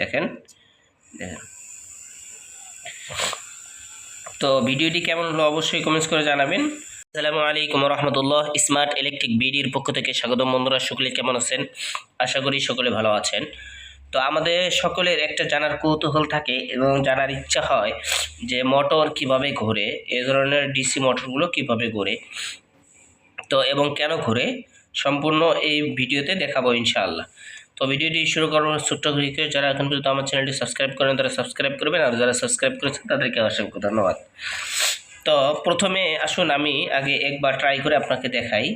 দেখেন। দেখেন। তো ভিডিওটি কেমন হলো অবশ্যই কমেন্টস করে জানাবেন। আসসালামু আলাইকুম রহমতুল্লাহ স্মার্ট ইলেকট্রিক বিডির পক্ষ থেকে স্বাগত বন্ধুরা, সকলে কেমন আছেন? আশা করি সকলে ভালো আছেন। তো আমাদের সকলের একটা জানার কৌতূহল থাকে এবং জানার ইচ্ছা হয় যে মোটর কীভাবে ঘোরে, এ ধরনের ডিসি মোটরগুলো কীভাবে ঘোরে, তো এবং কেন ঘোরে, সম্পূর্ণ এই ভিডিওতে দেখাবো ইনশাআল্লাহ। তো ভিডিওটি শুরু করার ছোট্ট রিকোয়েস্ট যারা এখন পর্যন্ত আমার চ্যানেলটি সাবস্ক্রাইব করেন তারা সাবস্ক্রাইব করবেন, আর যারা সাবস্ক্রাইব করেছেন তাদেরকে অসংখ্য ধন্যবাদ। তো প্রথমে আসুন আমি আগে একবার ট্রাই করে আপনাকে দেখাই।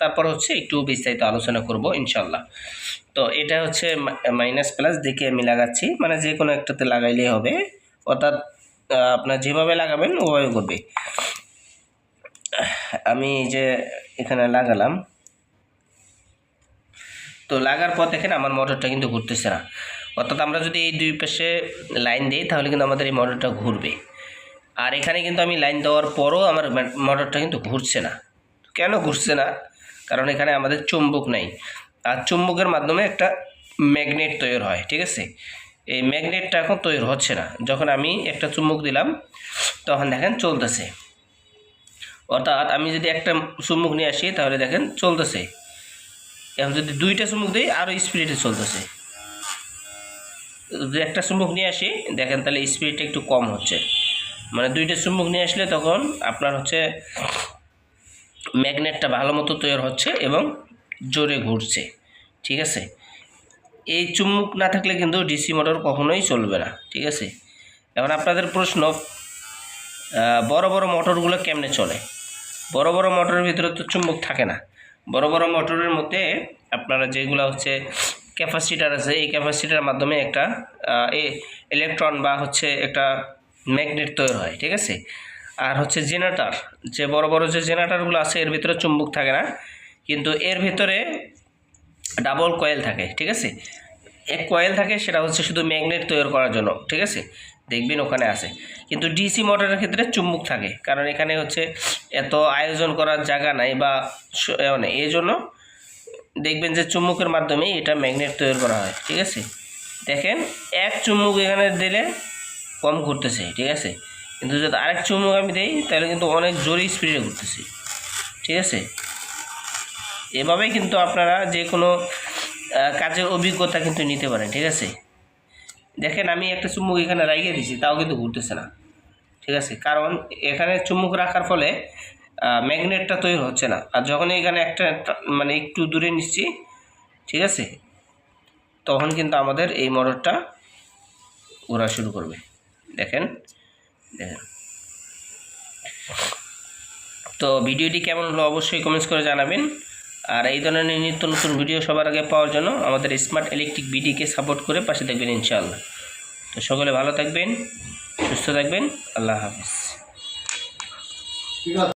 তারপর হচ্ছে একটু বিস্তারিত আলোচনা করব, ইনশাল্লাহ। তো এটা হচ্ছে মাইনাস প্লাস দিকে আমি লাগাচ্ছি। মানে যে কোনো একটাতে লাগাইলেই হবে। অর্থাৎ আপনার যেভাবে লাগাবেন ওভাবে করবে। আমি যে এখানে লাগালাম। তো লাগার পর দেখেন আমার মোটরটা কিন্তু ঘুরতেছে না। অর্থাৎ আমরা যদি এই দুই পাশে লাইন দিই, তাহলে কিন্তু আমাদের এই মোটরটা ঘুরবে। আর এখানে কিন্তু আমি লাইন দেওয়ার পরও আমার মোটরটা কিন্তু ঘুরছে না। কেন ঘুরছে না? কারণ এখানে আমাদের চুম্বক নাই। আর চুম্বকের মাধ্যমে একটা ম্যাগনেট তৈরি হয়, ঠিক আছে? এই ম্যাগনেটটা এখন তৈরি হচ্ছে না। যখন আমি একটা চুম্বক দিলাম, তখন দেখেন চলতেছে। অর্থাৎ আমি যদি একটা চুম্বক নিয়ে আসি, তাহলে দেখেন চলতেছে। এখন যদি দুইটা চুম্বক দিই আরও স্পিডে চলতেছে। যদি একটা চুম্বক নিয়ে আসি, দেখেন তাহলে স্পিডটা একটু কম হচ্ছে। মানে দুইটা চুম্বক নিয়ে আসলে তখন আপনার হচ্ছে ম্যাগনেটটা ভালো মতো তৈরি হচ্ছে এবং জোরে ঘুরছে। ঠিক আছে? এই চুম্বক না থাকলে কিন্তু ডিসি মোটর কখনোই চলবে না। ঠিক আছে? এখন আপনাদের প্রশ্ন বড় বড় মোটরগুলো কেমনে চলে? বড় বড় মোটরের ভিতরে তো চুম্বক থাকে না। বড় বড় মোটরের মধ্যে আপনারা যেগুলো হচ্ছে ক্যাপাসিটার আছে, এই ক্যাপাসিটার মাধ্যমে একটা ইলেকট্রন বা হচ্ছে একটা ম্যাগনেট তৈরি হয়, ঠিক আছে? আর হচ্ছে জেনারেটার যে বড় বড় যে জেনারেটারগুলো আছে, এর ভিতরে চুম্বক থাকে না, কিন্তু এর ভিতরে ডাবল কয়েল থাকে, ঠিক আছে? এক কয়েল থাকে, সেটা হচ্ছে শুধু ম্যাগনেট তৈরি করার জন্য, ঠিক আছে? দেখবেন ওখানে আছে। কিন্তু ডিসি মোটরের ক্ষেত্রে চুম্বক থাকে। কারণ এখানে হচ্ছে এত আয়োজন করার জায়গা নাই বা নেই এই জন্য দেখবেন যে চুম্বকের মাধ্যমে এটা ম্যাগনেট তৈরি করা হয়, ঠিক আছে? দেখেন, এক চুম্বক এখানে দিলে কম ঘুরতেছে, ঠিক আছে? কিন্তু যদি আরেক চুম্বক আমি দিই, তাহলে কিন্তু অনেক জোরে স্পিডে ঘুরতেছে, ঠিক আছে? এভাবেই কিন্তু আপনারা যে কোনো কাজের অভিজ্ঞতা কিন্তু নিতে পারেন, ঠিক আছে? দেখেন আমি একটা চুম্বক এখানে রাইগে দিছি, তাও কিন্তু ঘুরতেছে না। ঠিক আছে? কারণ এখানে চুম্বক রাখার ফলে ম্যাগনেটটা তৈরি হচ্ছে না। আর যখন এখানে একটা মানে একটু দূরে নিচ্ছি, ঠিক আছে? তখন কিন্তু আমাদের এই মোটরটা ঘোরা শুরু করবে। দেখেন? দেখেন। তো ভিডিওটি কেমন হলো অবশ্যই কমেন্টস করে জানাবেন। আর এই ধরনের নিত্য নতুন ভিডিও সবার আগে পাওয়ার জন্য আমাদের স্মার্ট ইলেকট্রিক বিডিকে সাপোর্ট করে পাশে থাকবেন ইনশাআল্লাহ। তো সকলে ভালো থাকবেন, সুস্থ থাকবেন, আল্লাহ হাফিজ।